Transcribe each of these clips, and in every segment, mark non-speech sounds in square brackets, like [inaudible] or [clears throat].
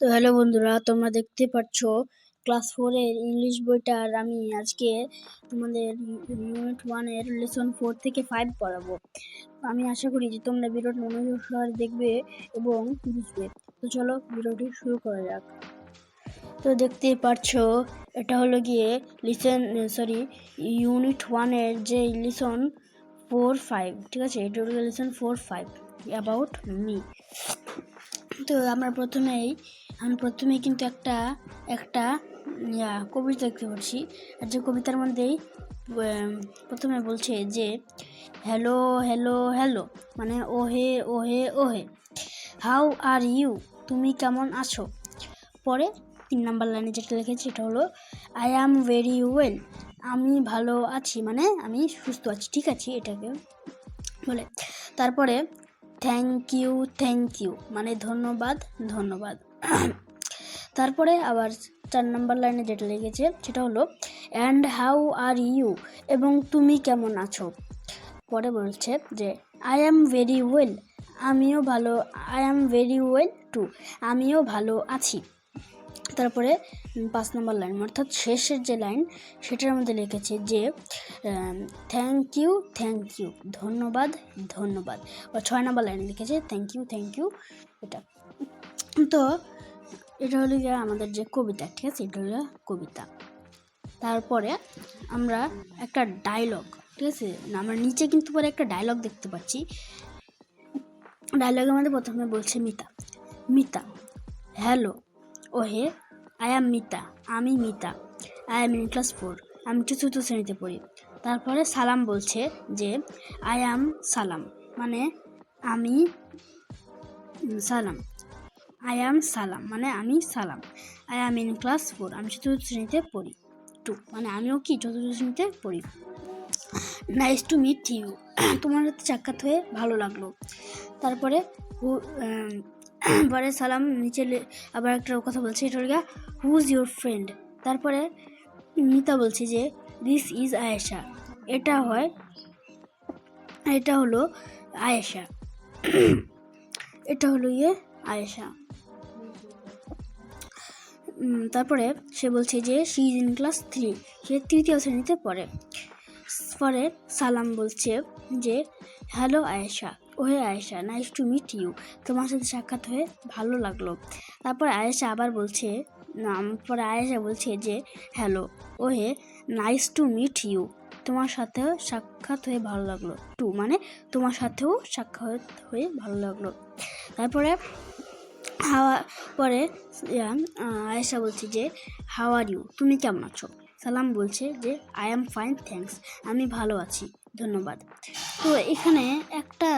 তো হ্যালো বন্ধুরা, তোমরা দেখতে পাচ্ছ ক্লাস ফোরের ইংলিশ বইটার আমি আজকে তোমাদের ইউনিট ওয়ানের লেসন ফোর থেকে ফাইভ পড়াবো। আমি আশা করি যে তোমরা ভিডিওটি মনোযোগ সহকারে দেখবে এবং বুঝবে। তো চলো ভিডিওটি শুরু করা যাক। তো দেখতে পাচ্ছ, এটা হলো গিয়ে লিসেন সরি ইউনিট ওয়ানের যে লিসন ফোর ফাইভ ঠিক আছে? এটা হলো listen four five about me তো আমরা প্রথমেই আমি প্রথমেই কিন্তু একটা একটা, ইয়া, কবিতা দেখতে পাচ্ছি আর যে কবিতার মধ্যেই প্রথমে বলছে যে হ্যালো হ্যালো হ্যালো মানে ওহে ওহে ওহে হাউ আর ইউ তুমি কেমন আছো? পরে তিন নাম্বার লাইনে যেটা লিখেছি সেটা হলো আই অ্যাম ভেরি ওয়েল আমি ভালো আছি মানে আমি সুস্থ আছি, ঠিক আছি এটাকে বলে। তারপরে থ্যাংক ইউ থ্যাংক ইউ মানে ধন্যবাদ ধন্যবাদ। তারপরে আবার চার নাম্বার লাইনে যেটা লেগেছে, সেটা হলো অ্যান্ড হাউ আর ইউ এবং তুমি কেমন আছো? পরে বলছে যে আই অ্যাম ভেরি ওয়েল আমিও ভালো I am very well too আমিও ভালো আছি। তারপরে পাঁচ নম্বর লাইন, অর্থাৎ শেষের যে লাইন, সেটার মধ্যে লিখেছে যে থ্যাংক ইউ থ্যাংক ইউ ধন্যবাদ ধন্যবাদ। ও ছয় নম্বর লাইনে লিখেছে থ্যাংক ইউ থ্যাংক ইউ এটা। তো, এটা হলো গিয়ে আমাদের যে কবিতা, ঠিক আছে? এটা হলো কবিতা। তারপরে আমরা একটা ডায়লগ ঠিক আছে? আমরা নিচে কিন্তু পরে একটা ডায়লগ দেখতে পাচ্ছি। ডায়লগের মধ্যে প্রথমে বলছে মিতা। মিতা হ্যালো ওহে আই অ্যাম মিতা আমি Mita I am in class four আমি চতুর্থ শ্রেণীতে পড়ি। তারপরে সালাম বলছে যে আই অ্যাম সালাম। মানে আমি সালাম। আই অ্যাম সালাম। মানে আমি Salam. I am in class four আমি চতুর্থ শ্রেণীতে পড়ি। টু মানে আমিও কি চতুর্থ শ্রেণীতে পড়ি? নাইস টু মিট ইউ তোমার সাথে সাক্ষাৎ হয়ে ভালো লাগল। তারপরে [clears throat] পরে সালাম, নিচে আবার একটা কথা বলছে, এটা হলো হু ইজ ইউর ফ্রেন্ড তারপরে মিতা বলছে যে দিস ইজ আয়েশা। এটা হয়, এটা হলো আয়েশা। [clears throat] এটা হলো ইয়ে আয়েশা। তারপরে সে বলছে যে she is in class three সে তৃতীয় শ্রেণীতে পড়ে। পরে সালাম বলছে যে হ্যালো আয়েশা। ওহে Ayesha nice to meet you তোমার সাথে সাক্ষাৎ হয়ে ভালো লাগল। তারপর আয়েশা আবার বলছে পরে আয়েশা বলছে যে হ্যালো ওহে নাইস টু মিট ইউ তোমার সাথেও সাক্ষাৎ হয়ে ভালো লাগল। টু মানে তোমার সাথেও সাক্ষাৎ হয়ে ভালো লাগল। তারপরে, হাওয়া, পরে আয়েশা বলছে যে হাও আর ইউ তুমি কেমন আছো? সালাম বলছে যে আই অ্যাম ফাইন থ্যাঙ্কস আমি ভালো আছি। ধন্যবাদ। তো এখানে একটা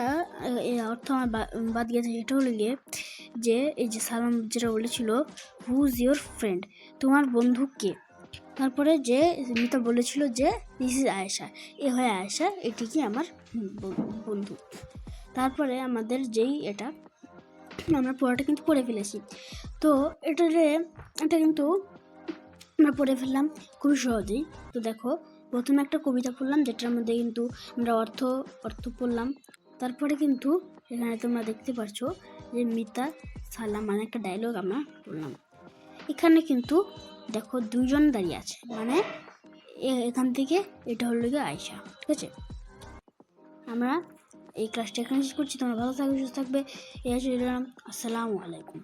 অর্থ আমার বাদ গেছে সেটা হলো গিয়ে যে, এই যে সালাম যেটা বলেছিল হু ইজ ইউর ফ্রেন্ড তোমার বন্ধু কে? তারপরে যে, মিতা বলেছিল যে দিস ইজ আয়েশা এ হয় আয়েশা এটি কি আমার বন্ধু। তারপরে আমাদের যেই এটা, আমরা পড়াটা কিন্তু পড়ে ফেলেছি। তো এটা এটা কিন্তু আমরা পড়ে ফেললাম খুবই সহজেই। তো দেখো প্রথমে একটা কবিতা পড়লাম, যেটার মধ্যে কিন্তু আমরা অর্থ অর্থ পড়লাম। তারপরে কিন্তু এখানে তোমরা দেখতে পাচ্ছ যে মিতা সালাম মানে একটা ডায়লগ আমরা পড়লাম। এখানে কিন্তু দেখো দুজন দাঁড়িয়ে আছে মানে এখান থেকে এটা হলো গিয়ে আয়সা ঠিক আছে? আমরা এই ক্লাসটা এখানে শেষ করছি, তোমরা ভালো থাকবে, সুস্থ থাকবে। এই আসসালামু আলাইকুম।